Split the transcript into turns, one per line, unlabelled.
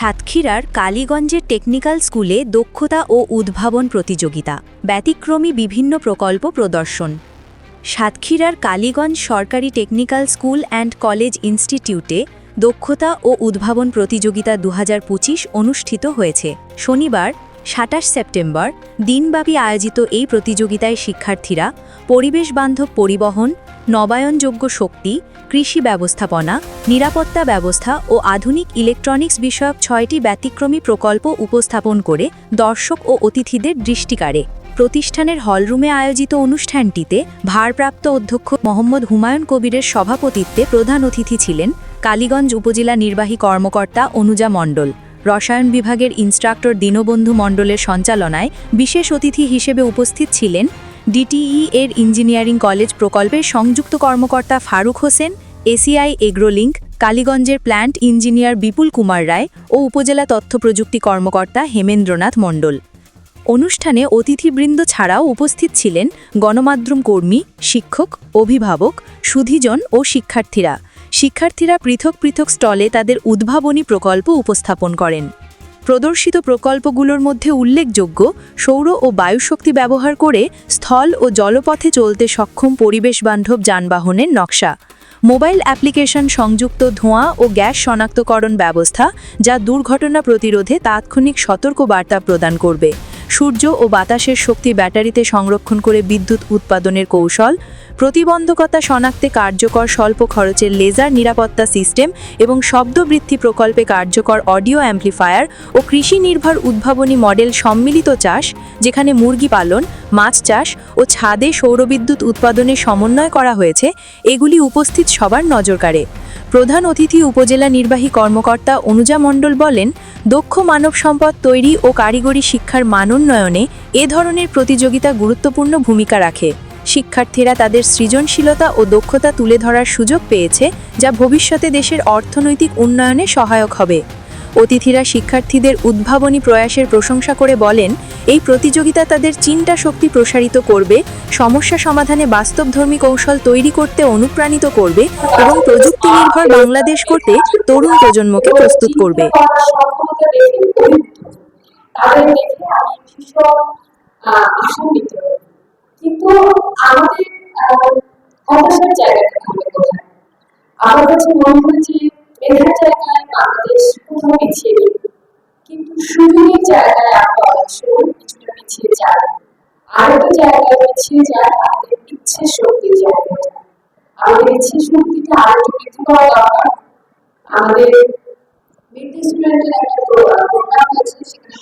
সাতক্ষীরার কালীগঞ্জের টেকনিক্যাল স্কুলে দক্ষতা ও উদ্ভাবন প্রতিযোগিতা, ব্যতিক্রমী বিভিন্ন প্রকল্প প্রদর্শন। সাতক্ষীরার কালীগঞ্জ সরকারি টেকনিক্যাল স্কুল অ্যান্ড কলেজ ইনস্টিটিউটে দক্ষতা ও উদ্ভাবন প্রতিযোগিতা দু হাজার পঁচিশ অনুষ্ঠিত হয়েছে। শনিবার সাতাশ সেপ্টেম্বর দিনব্যাপী আয়োজিত এই প্রতিযোগিতায় শিক্ষার্থীরা, পরিবেশ বান্ধব পরিবহন, নবায়নযোগ্য শক্তি, কৃষি ব্যবস্থাপনা, নিরাপত্তা ব্যবস্থা ও আধুনিক ইলেকট্রনিক্স বিষয়ক ছয়টি ব্যতিক্রমী প্রকল্প উপস্থাপন করে দর্শক ও অতিথিদের দৃষ্টি কাড়ে। প্রতিষ্ঠানের হলরুমে আয়োজিত অনুষ্ঠানটিতে ভারপ্রাপ্ত অধ্যক্ষ মোহাম্মদ হুমায়ুন কবিরের সভাপতিত্বে প্রধান অতিথি ছিলেন কালীগঞ্জ উপজেলা নির্বাহী কর্মকর্তা অনুজা মণ্ডল। রসায়ন বিভাগের ইনস্ট্রাক্টর দীনবন্ধু মণ্ডলের সঞ্চালনায় বিশেষ অতিথি হিসেবে উপস্থিত ছিলেন ডিটিই এর ইঞ্জিনিয়ারিং কলেজ প্রকল্পের সংযুক্ত কর্মকর্তা ফারুক হোসেন, এসিআই এগ্রোলিংক কালীগঞ্জের প্ল্যান্ট ইঞ্জিনিয়ার বিপুল কুমার রায় ও উপজেলা তথ্য প্রযুক্তি কর্মকর্তা হেমেন্দ্রনাথ মণ্ডল। অনুষ্ঠানে অতিথিবৃন্দ ছাড়াও উপস্থিত ছিলেন গণমাধ্যম কর্মী, শিক্ষক, অভিভাবক, সুধীজন ও শিক্ষার্থীরা। শিক্ষার্থীরা পৃথক পৃথক স্টলে তাদের উদ্ভাবনী প্রকল্প উপস্থাপন করেন। প্রদর্শিত প্রকল্পগুলোর মধ্যে উল্লেখযোগ্য সৌর ও বায়ুশক্তি ব্যবহার করে স্থল ও জলপথে চলতে সক্ষম পরিবেশবান্ধব যানবাহনের নকশা, মোবাইল অ্যাপ্লিকেশন সংযুক্ত ধোঁয়া ও গ্যাস শনাক্তকরণ ব্যবস্থা যা দুর্ঘটনা প্রতিরোধে তাৎক্ষণিক সতর্ক বার্তা প্রদান করবে, সূর্য ও বাতাসের শক্তি ব্যাটারিতে সংরক্ষণ করে বিদ্যুৎ উৎপাদনের কৌশল প্রতিবন্ধকতা শনাক্তে কার্যকর স্বল্প খরচের লেজার নিরাপত্তা সিস্টেম এবং শব্দবৃদ্ধি প্রকল্পে কার্যকর অডিও অ্যাম্প্লিফায়ার ও কৃষি নির্ভর উদ্ভাবনী মডেল সম্মিলিত চাষ, যেখানে মুরগি পালন, মাছ চাষ ও ছাদে সৌরবিদ্যুৎ উৎপাদনের সমন্বয় করা হয়েছে, এগুলি উপস্থিত সবার নজর কাড়ে। প্রধান অতিথি উপজেলা নির্বাহী কর্মকর্তা অনুজা মণ্ডল বলেন, দক্ষ মানব সম্পদ তৈরি ও কারিগরি শিক্ষার মানোন্নয়নে এ ধরনের প্রতিযোগিতা গুরুত্বপূর্ণ ভূমিকা রাখে। শিক্ষার্থীরা তাদের সৃজনশীলতা ও দক্ষতা তুলে ধরার সুযোগ পেয়েছে, যা ভবিষ্যতে দেশের অর্থনৈতিক উন্নয়নে সহায়ক হবে। অতিথিরা শিক্ষার্থীদের উদ্ভাবনী প্রয়াসের প্রশংসা করে বলেন, এই প্রতিযোগিতা তাদের চিন্তা শক্তি প্রসারিত করবে, সমস্যা সমাধানে বাস্তবধর্মী কৌশল তৈরি করতে অনুপ্রাণিত করবে এবং প্রযুক্তি নির্ভর বাংলাদেশ করতে তরুণ প্রজন্মকে প্রস্তুত করবে।
কিন্তু আমাদের হতাশার জায়গাটা কোথায়? আমার কাছে মনে মেধার জায়গায় বাংলাদেশ কোথাও পিছিয়ে নেই। কিন্তু সুযোগের জায়গায় আমরা অনেক সময় কিছুটা পিছিয়ে যাই। আরেকটা জায়গায় পিছিয়ে যায় আমাদের ইচ্ছে শক্তির জায়গাটা। আমাদের ইচ্ছে শক্তিটা আরও একটু বৃদ্ধি করা দরকার। আমাদের স্টুডেন্টের একটা প্রোগ্রাম হয়েছে সেখানে